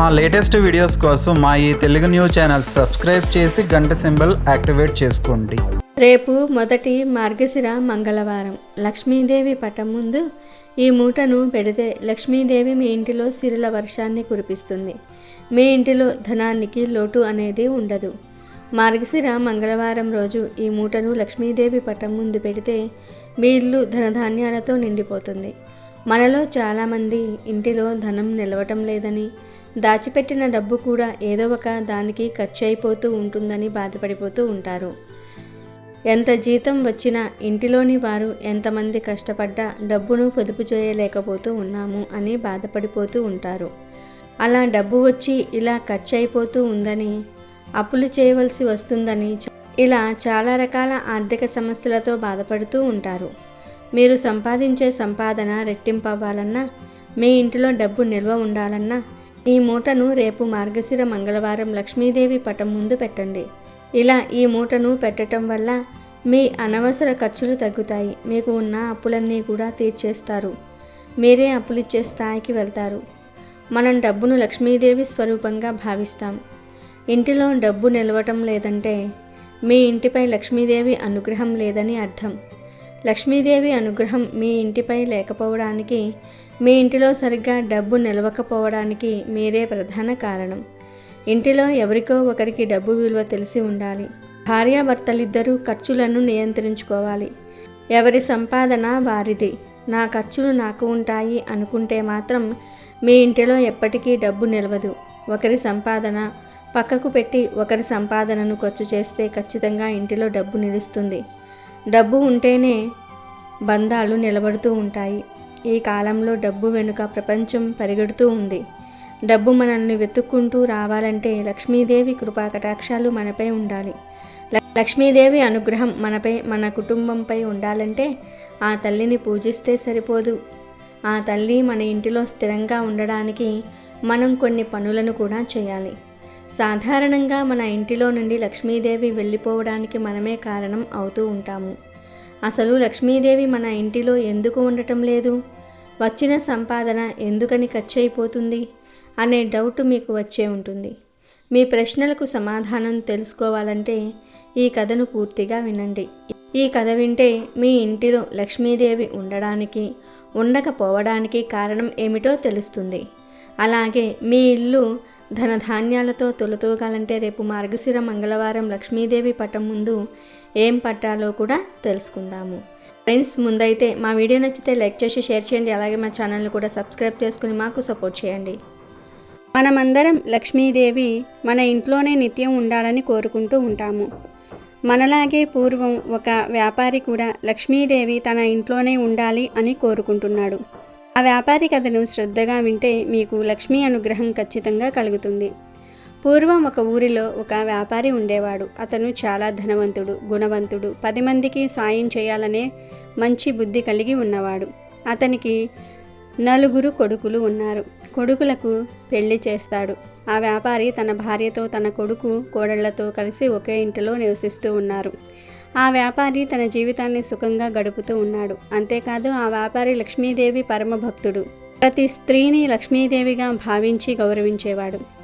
మా latest videos కోసం మా ఈ తెలుగు న్యూస్ ఛానల్ సబ్స్క్రైబ్ చేసి గంట సింబల్ యాక్టివేట్ చేసుకోండి. రేపు మొదటి మార్గశిర మంగళవారం. లక్ష్మీదేవి పటం ముందు ఈ మూటను పెడితే లక్ష్మీదేవి మీ ఇంటిలో సిరుల వర్షాన్ని కురిపిస్తుంది. మీ ఇంటిలో ధనానికి లోటు అనేది ఉండదు. మార్గశిర మంగళవారం రోజు ఈ మూటను లక్ష్మీదేవి పటం ముందు పెడితే మీ ఇల్లు ధనధాన్యాలతో నిండిపోతుంది. మనలో చాలామంది ఇంటిలో ధనం నిలవటం లేదని దాచిపెట్టిన డబ్బు కూడా ఏదో ఒక దానికి ఖర్చు అయిపోతూ ఉంటుందని బాధపడిపోతూ ఉంటారు. ఎంత జీతం వచ్చినా ఇంటిలోని వారు ఎంతమంది కష్టపడ్డా డబ్బును పొదుపు చేయలేకపోతూ ఉన్నాము అని బాధపడిపోతూ ఉంటారు. అలా డబ్బు వచ్చి ఇలా ఖర్చు అయిపోతూ ఉందని అప్పులు చేయవలసి వస్తుందని ఇలా చాలా రకాల ఆర్థిక సమస్యలతో బాధపడుతూ ఉంటారు. మీరు సంపాదించే సంపాదన రెట్టింపవ్వాలన్నా మీ ఇంటిలో డబ్బు నిల్వ ఉండాలన్నా ఈ మూటను రేపు మార్గశిర మంగళవారం లక్ష్మీదేవి పటం ముందు పెట్టండి. ఇలా ఈ మూటను పెట్టడం వల్ల మీ అనవసర ఖర్చులు తగ్గుతాయి. మీకు ఉన్న అప్పులన్నీ కూడా తీర్చేస్తారు. మీరే అప్పులిచ్చే స్థాయికి వెళ్తారు. మనం డబ్బును లక్ష్మీదేవి స్వరూపంగా భావిస్తాం. ఇంటిలో డబ్బు నిలవటం లేదంటే మీ ఇంటిపై లక్ష్మీదేవి అనుగ్రహం లేదని అర్థం. లక్ష్మీదేవి అనుగ్రహం మీ ఇంటిపై లేకపోవడానికి మీ ఇంటిలో సరిగ్గా డబ్బు నిలవకపోవడానికి మీరే ప్రధాన కారణం. ఇంటిలో ఎవరికో ఒకరికి డబ్బు విలువ తెలిసి ఉండాలి. భార్యాభర్తలిద్దరూ ఖర్చులను నియంత్రించుకోవాలి. ఎవరి సంపాదన వారిది. నా ఖర్చులు నాకు ఉంటాయి అనుకుంటే మాత్రం మీ ఇంటిలో ఎప్పటికీ డబ్బు నిలవదు. ఒకరి సంపాదన పక్కకు పెట్టి ఒకరి సంపాదనను ఖర్చు చేస్తే ఖచ్చితంగా ఇంటిలో డబ్బు నిలుస్తుంది. డబ్బు ఉంటేనే బంధాలు నిలబడుతూ ఉంటాయి. ఈ కాలంలో డబ్బు వెనుక ప్రపంచం పరిగెడుతూ ఉంది. డబ్బు మనల్ని వెతుక్కుంటూ రావాలంటే లక్ష్మీదేవి కృపా కటాక్షాలు మనపై ఉండాలి. లక్ష్మీదేవి అనుగ్రహం మనపై మన కుటుంబంపై ఉండాలంటే ఆ తల్లిని పూజిస్తే సరిపోదు. ఆ తల్లి మన ఇంటిలో స్థిరంగా ఉండడానికి మనం కొన్ని పనులను కూడా చేయాలి. సాధారణంగా మన ఇంటిలో నుండి లక్ష్మీదేవి వెళ్ళిపోవడానికి మనమే కారణం అవుతూ ఉంటాము. అసలు లక్ష్మీదేవి మన ఇంటిలో ఎందుకు ఉండటం లేదు? వచ్చిన సంపాదన ఎందుకని ఖర్చు అయిపోతుంది అనే డౌట్ మీకు వచ్చే ఉంటుంది. మీ ప్రశ్నలకు సమాధానం తెలుసుకోవాలంటే ఈ కథను పూర్తిగా వినండి. ఈ కథ వింటే మీ ఇంటిలో లక్ష్మీదేవి ఉండడానికి ఉండకపోవడానికి కారణం ఏమిటో తెలుస్తుంది. అలాగే మీ ఇల్లు ధనధాన్యాలతో తొలతూగాలంటే రేపు మార్గశిర మంగళవారం లక్ష్మీదేవి పటం ముందు ఏం పట్టాలో కూడా తెలుసుకుందాము. ఫ్రెండ్స్ ముందైతే మా వీడియో నచ్చితే లైక్ చేసి షేర్ చేయండి. అలాగే మా ఛానల్ని కూడా సబ్స్క్రైబ్ చేసుకుని మాకు సపోర్ట్ చేయండి. మనమందరం లక్ష్మీదేవి మన ఇంట్లోనే నిత్యం ఉండాలని కోరుకుంటూ ఉంటాము. మనలాగే పూర్వం ఒక వ్యాపారి కూడా లక్ష్మీదేవి తన ఇంట్లోనే ఉండాలి అని కోరుకుంటున్నాడు. ఆ వ్యాపారి కథను శ్రద్ధగా వింటే మీకు లక్ష్మీ అనుగ్రహం ఖచ్చితంగా కలుగుతుంది. పూర్వం ఒక ఊరిలో ఒక వ్యాపారి ఉండేవాడు. అతను చాలా ధనవంతుడు గుణవంతుడు. పది మందికి సాయం చేయాలనే మంచి బుద్ధి కలిగి ఉన్నవాడు. అతనికి నలుగురు కొడుకులు ఉన్నారు. కొడుకులకు పెళ్ళి చేస్తాడు. ఆ వ్యాపారి తన భార్యతో తన కొడుకు కోడళ్ళతో కలిసి ఒకే ఇంటిలో నివసిస్తూ ఉన్నారు. ఆ వ్యాపారి తన జీవితాన్ని సుఖంగా గడుపుతూ ఉన్నాడు. అంతేకాదు ఆ వ్యాపారి లక్ష్మీదేవి పరమ భక్తుడు ప్రతి స్త్రీని లక్ష్మీదేవిగా భావించి గౌరవించేవాడు.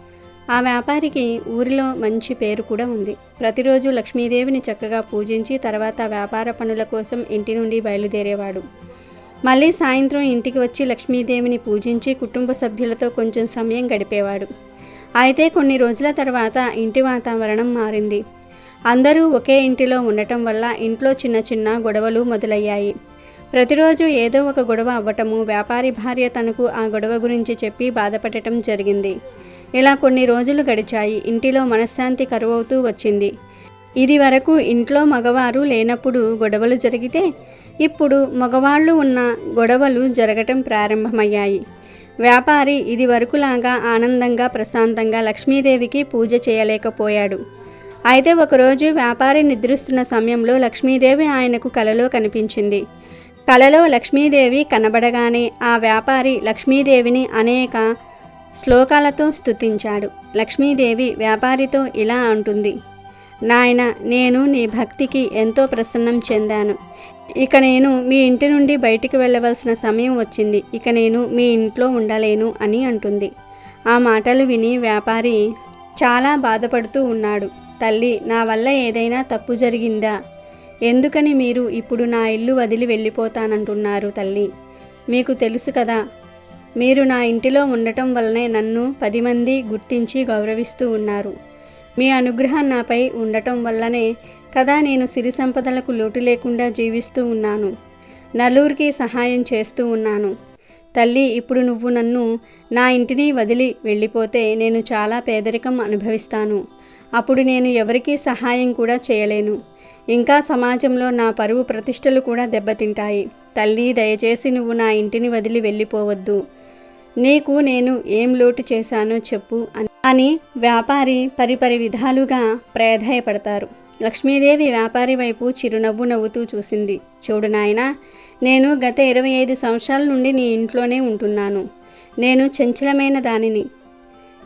ఆ వ్యాపారికి ఊరిలో మంచి పేరు కూడా ఉంది. ప్రతిరోజు లక్ష్మీదేవిని చక్కగా పూజించి తర్వాత వ్యాపార పనుల కోసం ఇంటి నుండి బయలుదేరేవాడు. మళ్ళీ సాయంత్రం ఇంటికి వచ్చి లక్ష్మీదేవిని పూజించి కుటుంబ సభ్యులతో కొంచెం సమయం గడిపేవాడు. అయితే కొన్ని రోజుల తర్వాత ఇంటి వాతావరణం మారింది. అందరూ ఒకే ఇంటిలో ఉండటం వల్ల ఇంట్లో చిన్న చిన్న గొడవలు మొదలయ్యాయి. ప్రతిరోజు ఏదో ఒక గొడవ అవ్వటము వ్యాపారి భార్య తనకు ఆ గొడవ గురించి చెప్పి బాధపడటం జరిగింది. ఇలా కొన్ని రోజులు గడిచాయి. ఇంటిలో మనశ్శాంతి కరువవుతూ వచ్చింది. ఇది వరకు ఇంట్లో మగవారు లేనప్పుడు గొడవలు జరిగితే ఇప్పుడు మగవాళ్ళు ఉన్న గొడవలు జరగటం ప్రారంభమయ్యాయి. వ్యాపారి ఇది వరకులాగా ఆనందంగా ప్రశాంతంగా లక్ష్మీదేవికి పూజ చేయలేకపోయాడు. అయితే ఒకరోజు వ్యాపారి నిద్రిస్తున్న సమయంలో లక్ష్మీదేవి ఆయనకు కలలో కనిపించింది. కలలో లక్ష్మీదేవి కనబడగానే ఆ వ్యాపారి లక్ష్మీదేవిని అనేక శ్లోకాలతో స్తుతించాడు. లక్ష్మీదేవి వ్యాపారితో ఇలా అంటుంది. నాయన నేను నీ భక్తికి ఎంతో ప్రసన్నం చెందాను. ఇక నేను మీ ఇంటి నుండి బయటికి వెళ్ళవలసిన సమయం వచ్చింది. ఇక నేను మీ ఇంట్లో ఉండలేను అని అంటుంది. ఆ మాటలు విని వ్యాపారి చాలా బాధపడుతూ ఉన్నాడు. తల్లి నా వల్ల ఏదైనా తప్పు జరిగిందా? ఎందుకని మీరు ఇప్పుడు నా ఇల్లు వదిలి వెళ్ళిపోతానంటున్నారు తల్లి. మీకు తెలుసు కదా మీరు నా ఇంటిలో ఉండటం వల్లనే నన్ను పది మంది గుర్తించి గౌరవిస్తూ ఉన్నారు. మీ అనుగ్రహం నాపై ఉండటం వల్లనే కదా నేను సిరి సంపదలకు లోటు లేకుండా జీవిస్తూ ఉన్నాను. నలుగురికి సహాయం చేస్తూ ఉన్నాను. తల్లి ఇప్పుడు నువ్వు నన్ను నా ఇంటిని వదిలి వెళ్ళిపోతే నేను చాలా పేదరికం అనుభవిస్తాను. అప్పుడు నేను ఎవరికీ సహాయం కూడా చేయలేను. ఇంకా సమాజంలో నా పరువు ప్రతిష్టలు కూడా దెబ్బతింటాయి. తల్లి దయచేసి నువ్వు నా ఇంటిని వదిలి వెళ్ళిపోవద్దు. నీకు నేను ఏం లోటు చేశానో చెప్పు అని- వ్యాపారి పరిపరి విధాలుగా ప్రాధాయపడతారు. లక్ష్మీదేవి వ్యాపారి వైపు చిరునవ్వు నవ్వుతూ చూసింది. చూడు నాయనా నేను గత ఇరవై ఐదు సంవత్సరాల నుండి నీ ఇంట్లోనే ఉంటున్నాను. నేను చంచలమైన దానిని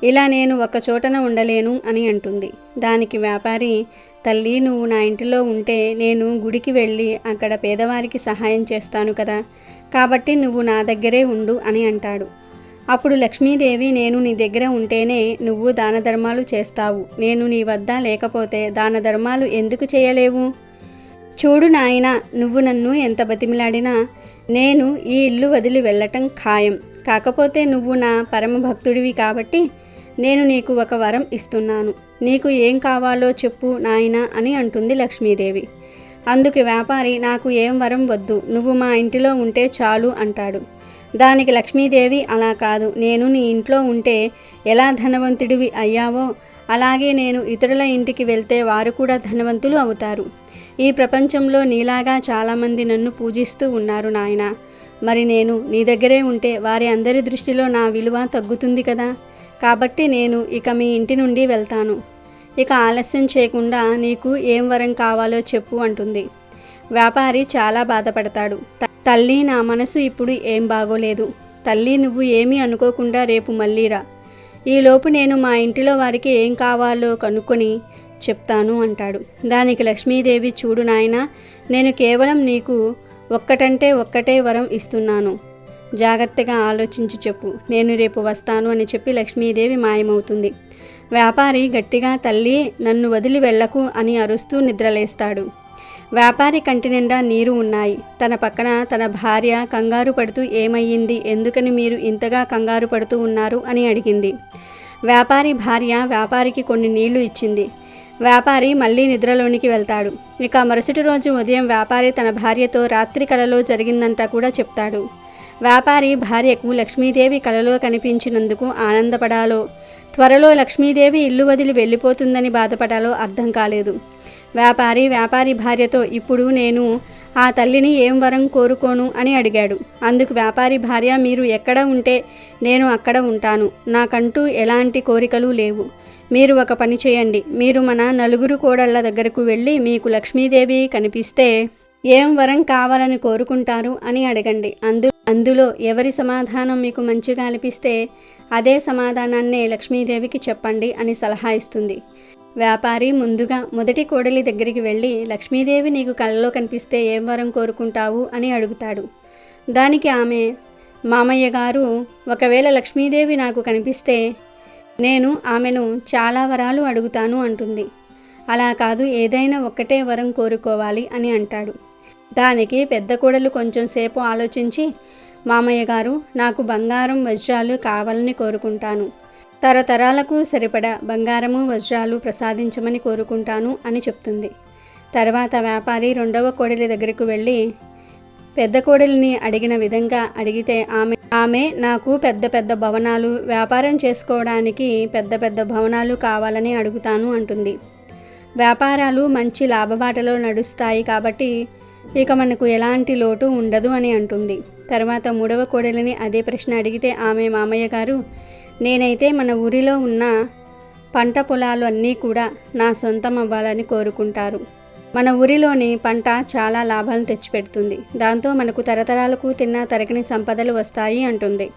ఇలా నేను ఒక చోటన ఉండలేను అని అంటుంది. దానికి వ్యాపారి తల్లి నువ్వు నా ఇంటిలో ఉంటే నేను గుడికి వెళ్ళి అక్కడ పేదవారికి సహాయం చేస్తాను కదా. కాబట్టి నువ్వు నా దగ్గరే ఉండు అని అంటాడు. అప్పుడు లక్ష్మీదేవి నేను నీ దగ్గర ఉంటేనే నువ్వు దాన ధర్మాలు చేస్తావు. నేను నీ వద్ద లేకపోతే దాన ధర్మాలు ఎందుకు చేయలేవు? చూడు నాయన నువ్వు నన్ను ఎంత బతిమిలాడినా నేను ఈ ఇల్లు వదిలి వెళ్ళటం ఖాయం. కాకపోతే నువ్వు నా పరమ భక్తుడివి కాబట్టి నేను నీకు ఒక వరం ఇస్తున్నాను. నీకు ఏం కావాలో చెప్పు నాయన అని అంటుంది లక్ష్మీదేవి. అందుకు వ్యాపారి నాకు ఏం వరం వద్దు. నువ్వు మా ఇంటిలో ఉంటే చాలు అంటాడు. దానికి లక్ష్మీదేవి అలా కాదు. నేను నీ ఇంట్లో ఉంటే ఎలా ధనవంతుడివి అయ్యావో అలాగే నేను ఇతరుల ఇంటికి వెళ్తే వారు కూడా ధనవంతులు అవుతారు. ఈ ప్రపంచంలో నీలాగా చాలామంది నన్ను పూజిస్తూ ఉన్నారు నాయన. మరి నేను నీ దగ్గరే ఉంటే వారి అందరి దృష్టిలో నా విలువ తగ్గుతుంది కదా? కాబట్టి నేను ఇక మీ ఇంటి నుండి వెళ్తాను. ఇక ఆలస్యం చేయకుండా నీకు ఏం వరం కావాలో చెప్పు అంటుంది. వ్యాపారి చాలా బాధపడతాడు. తల్లి నా మనసు ఇప్పుడు ఏం బాగోలేదు. తల్లి నువ్వు ఏమీ అనుకోకుండా రేపు మళ్ళీరా ఈలోపు నేను మా ఇంటిలో వారికి ఏం కావాలో కనుక్కొని చెప్తాను అంటాడు. దానికి లక్ష్మీదేవి చూడు నాయన నేను కేవలం నీకు ఒక్కటంటే ఒక్కటే వరం ఇస్తున్నాను. జాగ్రత్తగా ఆలోచించి చెప్పు. నేను రేపు వస్తాను అని చెప్పి లక్ష్మీదేవి మాయమవుతుంది. వ్యాపారి గట్టిగా తల్లి నన్ను వదిలి వెళ్ళకు అని అరుస్తూ నిద్రలేస్తాడు. వ్యాపారి కంటి నిండా నీరు ఉన్నాయి. తన పక్కన తన భార్య కంగారు పడుతూ ఏమయ్యింది? ఎందుకని మీరు ఇంతగా కంగారు పడుతూ ఉన్నారు? అని అడిగింది. వ్యాపారి భార్య వ్యాపారికి కొన్ని నీళ్ళు ఇచ్చింది. వ్యాపారి మళ్ళీ నిద్రలోనికి వెళ్తాడు. ఇక మరుసటి రోజు ఉదయం వ్యాపారి తన భార్యతో రాత్రి కలలో జరిగిందంతా కూడా చెప్తాడు. వ్యాపారి భార్యకు లక్ష్మీదేవి కలలో కనిపించినందుకు ఆనందపడాలో. త్వరలో లక్ష్మీదేవి ఇల్లు వదిలి వెళ్ళిపోతుందని బాధపడాలో అర్థం కాలేదు. వ్యాపారి వ్యాపారి భార్యతో ఇప్పుడు నేను ఆ తల్లిని ఏం వరం కోరుకోను అని అడిగాడు. అందుకు వ్యాపారి భార్య మీరు ఎక్కడ ఉంటే నేను అక్కడ ఉంటాను. నాకంటూ ఎలాంటి కోరికలు లేవు. మీరు ఒక పని చేయండి. మీరు మన నలుగురు కోడళ్ళ దగ్గరకు వెళ్ళి మీకు లక్ష్మీదేవి కనిపిస్తే ఏం వరం కావాలని కోరుకుంటారు అని అడగండి. అందు అందులో ఎవరి సమాధానం మీకు మంచిగా అనిపిస్తే అదే సమాధానాన్నే లక్ష్మీదేవికి చెప్పండి అని సలహా ఇస్తుంది. వ్యాపారి ముందుగా మొదటి కోడలి దగ్గరికి వెళ్ళి లక్ష్మీదేవి నీకు కళ్ళలో కనిపిస్తే ఏం వరం కోరుకుంటావు? అని అడుగుతాడు. దానికి ఆమె మామయ్య గారు ఒకవేళ లక్ష్మీదేవి నాకు కనిపిస్తే నేను ఆమెను చాలా వరాలు అడుగుతాను అంటుంది. అలా కాదు ఏదైనా ఒక్కటే వరం కోరుకోవాలి అని అంటాడు. దానికి పెద్ద కోడలు కొంచెం సేపు ఆలోచించి మామయ్య గారు నాకు బంగారం వజ్రాలు కావాలని కోరుకుంటాను. తరతరాలకు సరిపడా బంగారము వజ్రాలు ప్రసాదించమని కోరుకుంటాను అని చెప్తుంది. తర్వాత వ్యాపారి రెండవ కోడలి దగ్గరకు వెళ్ళి పెద్ద కోడలిని అడిగిన విధంగా అడిగితే ఆమె ఆమె నాకు పెద్ద పెద్ద భవనాలు వ్యాపారం చేసుకోవడానికి పెద్ద పెద్ద భవనాలు కావాలని అడుగుతాను అంటుంది. వ్యాపారాలు మంచి లాభబాటలో నడుస్తాయి కాబట్టి ఇక మనకు ఎలాంటి లోటు ఉండదు అని అంటుంది. తర్వాత మూడవ కోడలిని అదే ప్రశ్న అడిగితే ఆమె మామయ్య గారు నేనైతే మన ఊరిలో ఉన్న పంట పొలాలు అన్నీ కూడా నా సొంతం అవ్వాలని కోరుకుంటారు. మన ఊరిలోని పంట చాలా లాభాలను తెచ్చిపెడుతుంది. దాంతో మనకు తరతరాలకు తిన్న తరగని సంపదలు వస్తాయి అంటుంది.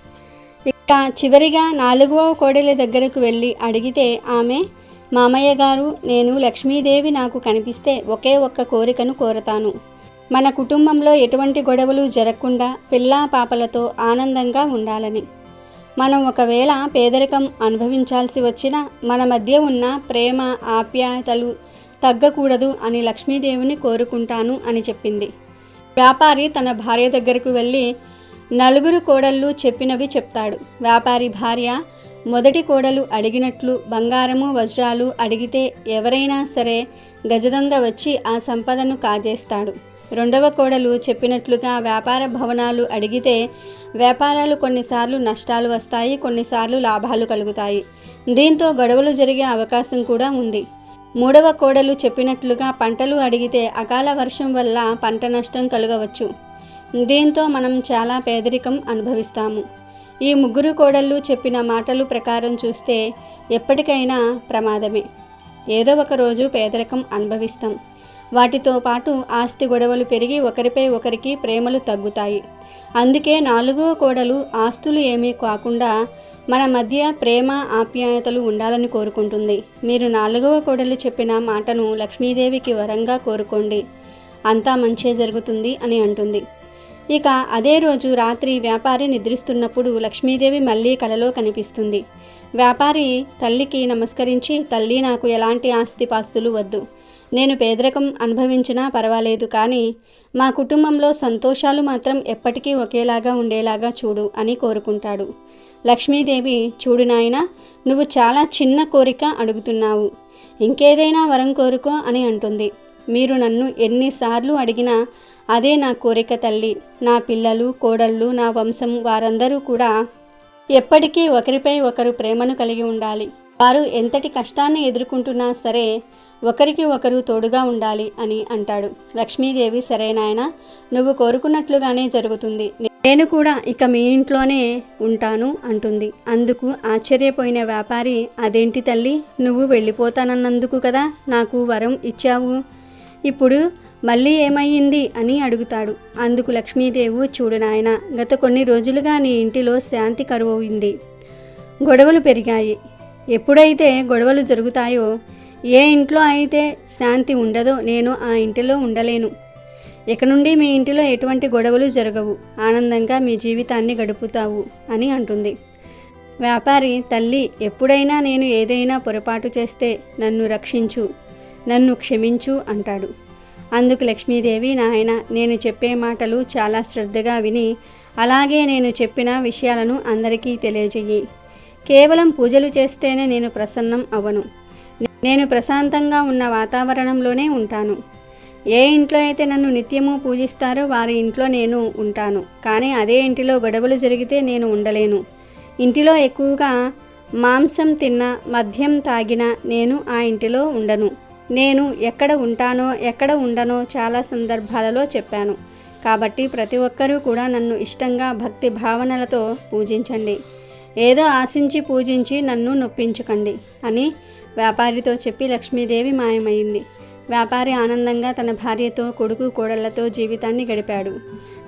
ఇక చివరిగా నాలుగవ కోడలి దగ్గరకు వెళ్ళి అడిగితే ఆమె మామయ్య గారు నేను లక్ష్మీదేవి నాకు కనిపిస్తే ఒకే ఒక్క కోరికను కోరతాను. మన కుటుంబంలో ఎటువంటి గొడవలు జరగకుండా పిల్లా పాపలతో ఆనందంగా ఉండాలని. మనం ఒకవేళ పేదరికం అనుభవించాల్సి వచ్చినా మన మధ్య ఉన్న ప్రేమ ఆప్యాయతలు తగ్గకూడదు అని లక్ష్మీదేవిని కోరుకుంటాను అని చెప్పింది. వ్యాపారి తన భార్య దగ్గరకు వెళ్ళి నలుగురు కోడళ్ళు చెప్పినవి చెప్తాడు. వ్యాపారి భార్య మొదటి కోడలు అడిగినట్లు బంగారము వజ్రాలు అడిగితే ఎవరైనా సరే గజదొంగ వచ్చి ఆ సంపదను కాజేస్తాడు. రెండవ కోడలు చెప్పినట్లుగా వ్యాపార భవనాలు అడిగితే వ్యాపారాలు కొన్నిసార్లు నష్టాలు వస్తాయి కొన్నిసార్లు లాభాలు కలుగుతాయి. దీంతో గొడవలు జరిగే అవకాశం కూడా ఉంది. మూడవ కోడలు చెప్పినట్లుగా పంటలు అడిగితే అకాల వర్షం వల్ల పంట నష్టం కలగవచ్చు. దీంతో మనం చాలా పేదరికం అనుభవిస్తాము. ఈ ముగ్గురు కోడళ్ళు చెప్పిన మాటలు ప్రకారం చూస్తే ఎప్పటికైనా ప్రమాదమే. ఏదో ఒక రోజు పేదరికం అనుభవిస్తాం. వాటితో పాటు ఆస్తి గొడవలు పెరిగి ఒకరిపై ఒకరికి ప్రేమలు తగ్గుతాయి. అందుకే నాలుగవ కోడలు ఆస్తులు ఏమీ కాకుండా మన మధ్య ప్రేమ ఆప్యాయతలు ఉండాలని కోరుకుంటుంది. మీరు నాలుగవ కోడలు చెప్పిన మాటను లక్ష్మీదేవికి వరంగా కోరుకోండి. అంతా మంచే జరుగుతుంది అని అంటుంది. ఇక అదే రోజు రాత్రి వ్యాపారి నిద్రిస్తున్నప్పుడు లక్ష్మీదేవి మళ్ళీ కలలో కనిపిస్తుంది. వ్యాపారి తల్లికి నమస్కరించి తల్లి నాకు ఎలాంటి ఆస్తిపాస్తులు వద్దు. నేను పేదరికం అనుభవించినా పర్వాలేదు కానీ మా కుటుంబంలో సంతోషాలు మాత్రం ఎప్పటికీ ఒకేలాగా ఉండేలాగా చూడు అని కోరుకుంటాడు. లక్ష్మీదేవి చూడు నాయన నువ్వు చాలా చిన్న కోరిక అడుగుతున్నావు. ఇంకేదైనా వరం కోరుకో అని అంటుంది. మీరు నన్ను ఎన్నిసార్లు అడిగినా అదే నా కోరిక తల్లి. నా పిల్లలు కోడళ్ళు నా వంశం వారందరూ కూడా ఎప్పటికీ ఒకరిపై ఒకరు ప్రేమను కలిగి ఉండాలి. వారు ఎంతటి కష్టాన్ని ఎదుర్కొంటున్నా సరే ఒకరికి ఒకరు తోడుగా ఉండాలి అని అంటాడు. లక్ష్మీదేవి సరేనాయన నువ్వు కోరుకున్నట్లుగానే జరుగుతుంది. నేను కూడా ఇక మీ ఇంట్లోనే ఉంటాను అంటుంది. అందుకు ఆశ్చర్యపోయిన వ్యాపారి అదేంటి తల్లి నువ్వు వెళ్ళిపోతానన్నందుకు కదా నాకు వరం ఇచ్చావు? ఇప్పుడు మళ్ళీ ఏమయ్యింది అని అడుగుతాడు. అందుకు లక్ష్మీదేవి చూడు నాయన గత కొన్ని రోజులుగా నీ ఇంటిలో శాంతి కరువైంది. గొడవలు పెరిగాయి. ఎప్పుడైతే గొడవలు జరుగుతాయో ఏ ఇంట్లో అయితే శాంతి ఉండదో నేను ఆ ఇంటిలో ఉండలేను. ఇక నుండి మీ ఇంటిలో ఎటువంటి గొడవలు జరగవు. ఆనందంగా మీ జీవితాన్ని గడుపుతావు అని అంటుంది. వ్యాపారి తల్లి ఎప్పుడైనా నేను ఏదైనా పొరపాటు చేస్తే నన్ను రక్షించు నన్ను క్షమించు అంటాడు. అందుకు లక్ష్మీదేవి నాయన నేను చెప్పే మాటలు చాలా శ్రద్ధగా విని అలాగే నేను చెప్పిన విషయాలను అందరికీ తెలియజేయి. కేవలం పూజలు చేస్తేనే నేను ప్రసన్నం అవ్వను నేను ప్రశాంతంగా ఉన్న వాతావరణంలోనే ఉంటాను. ఏ ఇంట్లో అయితే నన్ను నిత్యము పూజిస్తారో వారి ఇంట్లో నేను ఉంటాను. కానీ అదే ఇంటిలో గొడవలు జరిగితే నేను ఉండలేను. ఇంటిలో ఎక్కువగా మాంసం తిన్న మద్యం తాగిన నేను ఆ ఇంటిలో ఉండను. నేను ఎక్కడ ఉంటానో ఎక్కడ ఉండనో చాలా సందర్భాలలో చెప్పాను. కాబట్టి ప్రతి ఒక్కరూ కూడా నన్ను ఇష్టంగా భక్తి భావనలతో పూజించండి. ఏదో ఆశించి పూజించి నన్ను నొప్పించకండి అని వ్యాపారితో చెప్పి లక్ష్మీదేవి మాయమైంది. వ్యాపారి ఆనందంగా తన భార్యతో కొడుకు కోడళ్ళతో జీవితాన్ని గడిపాడు.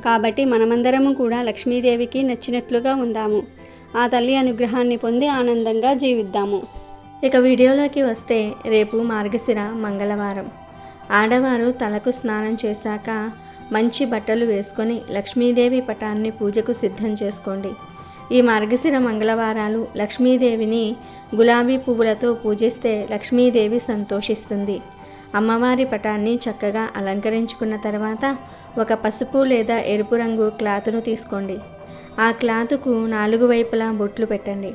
కాబట్టి మనమందరము కూడా లక్ష్మీదేవికి నచ్చినట్లుగా ఉందాము. ఆ తల్లి అనుగ్రహాన్ని పొంది ఆనందంగా జీవిద్దాము. ఇక వీడియోలోకి వస్తే రేపు మార్గశిర మంగళవారం. ఆడవారు తలకు స్నానం చేశాక మంచి బట్టలు వేసుకొని లక్ష్మీదేవి పటాన్ని పూజకు సిద్ధం చేసుకోండి. ఈ మార్గశిర మంగళవారాలు లక్ష్మీదేవిని గులాబీ పువ్వులతో పూజిస్తే లక్ష్మీదేవి సంతోషిస్తుంది. అమ్మవారి పటాన్ని చక్కగా అలంకరించుకున్న తర్వాత ఒక పసుపు లేదా ఎరుపు రంగు క్లాత్ను తీసుకోండి. ఆ క్లాత్కు నాలుగు వైపులా బొట్లు పెట్టండి.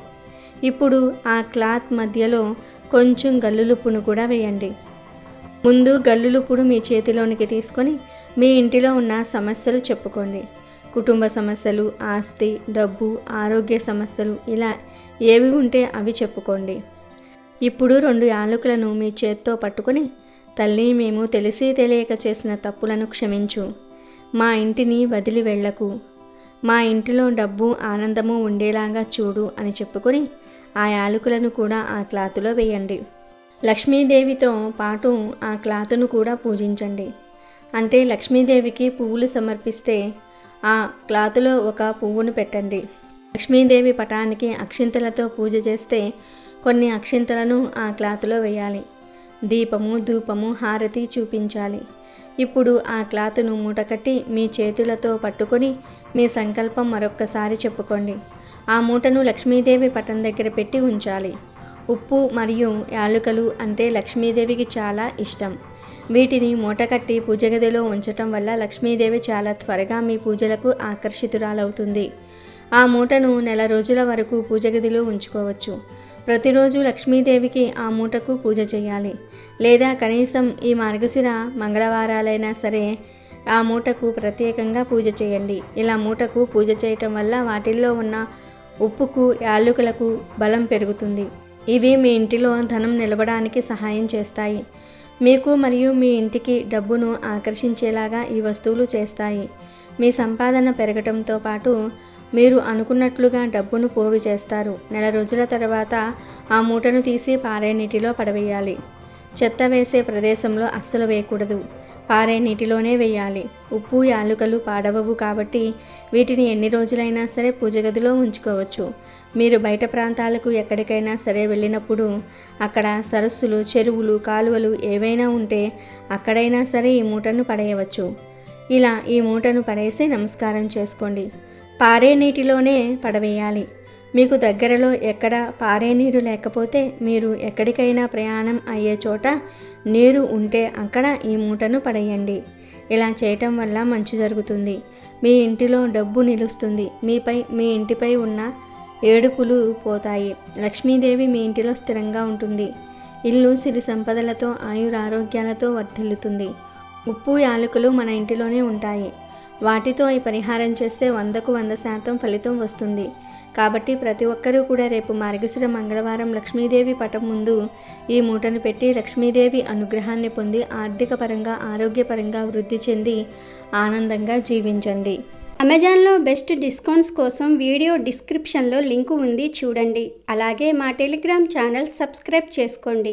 ఇప్పుడు ఆ క్లాత్ మధ్యలో కొంచెం గల్లులుప్పును కూడా వేయండి. ముందు గల్లులుప్పుడు మీ చేతిలోనికి తీసుకొని మీ ఇంటిలో ఉన్న సమస్యలు చెప్పుకోండి. కుటుంబ సమస్యలు ఆస్తి డబ్బు ఆరోగ్య సమస్యలు ఇలా ఏవి ఉంటే అవి చెప్పుకోండి. ఇప్పుడు రెండు యాలకులను మీ చేత్తో పట్టుకొని తల్లి మేము తెలిసి తెలియక చేసిన తప్పులను క్షమించు. మా ఇంటిని వదిలి వెళ్ళకు. మా ఇంటిలో డబ్బు ఆనందము ఉండేలాగా చూడు అని చెప్పుకొని ఆ యాలకులను కూడా ఆ క్లాతులో వేయండి. లక్ష్మీదేవితో పాటు ఆ క్లాతును కూడా పూజించండి. అంటే లక్ష్మీదేవికి పువ్వులు సమర్పిస్తే ఆ క్లాతులో ఒక పువ్వును పెట్టండి. లక్ష్మీదేవి పటానికి అక్షింతలతో పూజ చేస్తే కొన్ని అక్షింతలను ఆ క్లాత్లో వేయాలి. దీపము ధూపము హారతి చూపించాలి. ఇప్పుడు ఆ క్లాత్ను మూటకట్టి మీ చేతులతో పట్టుకొని మీ సంకల్పం మరొక్కసారి చెప్పుకోండి. ఆ మూటను లక్ష్మీదేవి పటం దగ్గర పెట్టి ఉంచాలి. ఉప్పు మరియు యాలుకలు అంటే లక్ష్మీదేవికి చాలా ఇష్టం. వీటిని మూట కట్టి పూజ గదిలో ఉంచటం వల్ల లక్ష్మీదేవి చాలా త్వరగా మీ పూజలకు ఆకర్షితురాలవుతుంది. ఆ మూటను నెల రోజుల వరకు పూజ గదిలో ఉంచుకోవచ్చు. ప్రతిరోజు లక్ష్మీదేవికి ఆ మూటకు పూజ చేయాలి. లేదా కనీసం ఈ మార్గశిర మంగళవారాలైనా సరే ఆ మూటకు ప్రత్యేకంగా పూజ చేయండి. ఇలా మూటకు పూజ చేయటం వల్ల వాటిల్లో ఉన్న ఉప్పుకు యాలుకలకు బలం పెరుగుతుంది. ఇవి మీ ఇంటిలో ధనం నిలవడానికి సహాయం చేస్తాయి. మీకు మరియు మీ ఇంటికి డబ్బును ఆకర్షించేలాగా ఈ వస్తువులు చేస్తాయి. మీ సంపాదన పెరగటంతో పాటు మీరు అనుకున్నట్లుగా డబ్బును పోగు చేస్తారు. నెల రోజుల తర్వాత ఆ మూటను తీసి పారే నీటిలో పడవేయాలి. చెత్త వేసే ప్రదేశంలో అస్సలు వేయకూడదు. పారే నీటిలోనే వేయాలి. ఉప్పు యాలుకలు పాడవవు కాబట్టి వీటిని ఎన్ని రోజులైనా సరే పూజ గదిలో ఉంచుకోవచ్చు. మీరు బయట ప్రాంతాలకు ఎక్కడికైనా సరే వెళ్ళినప్పుడు అక్కడ సరస్సులు చెరువులు కాలువలు ఏవైనా ఉంటే అక్కడైనా సరే ఈ మూటను పడేయవచ్చు. ఇలా ఈ మూటను పడేసి నమస్కారం చేసుకోండి. పారే నీటిలోనే పడవేయాలి. మీకు దగ్గరలో ఎక్కడ పారే నీరు లేకపోతే మీరు ఎక్కడికైనా ప్రయాణం అయ్యే చోట నీరు ఉంటే అక్కడ ఈ మూటను పడేయండి. ఇలా చేయటం వల్ల మంచి జరుగుతుంది. మీ ఇంటిలో డబ్బు నిలుస్తుంది. మీపై మీ ఇంటిపై ఉన్న ఏడుపులు పోతాయి. లక్ష్మీదేవి మీ ఇంటిలో స్థిరంగా ఉంటుంది. ఇల్లు సిరి సంపదలతో ఆయురారోగ్యాలతో వర్ధిల్లుతుంది. ఉప్పు యాలకులు మన ఇంటిలోనే ఉంటాయి. వాటితో ఈ పరిహారం చేస్తే వందకు వంద శాతం ఫలితం వస్తుంది. కాబట్టి ప్రతి ఒక్కరూ కూడా రేపు మార్గశిర మంగళవారం లక్ష్మీదేవి పటం ముందు ఈ మూటను పెట్టి లక్ష్మీదేవి అనుగ్రహాన్ని పొంది ఆర్థిక పరంగా ఆరోగ్యపరంగా వృద్ధి చెంది ఆనందంగా జీవించండి. అమెజాన్లో బెస్ట్ డిస్కౌంట్స్ కోసం వీడియో డిస్క్రిప్షన్లో లింకు ఉంది చూడండి. అలాగే మా టెలిగ్రామ్ ఛానల్ సబ్స్క్రైబ్ చేసుకోండి.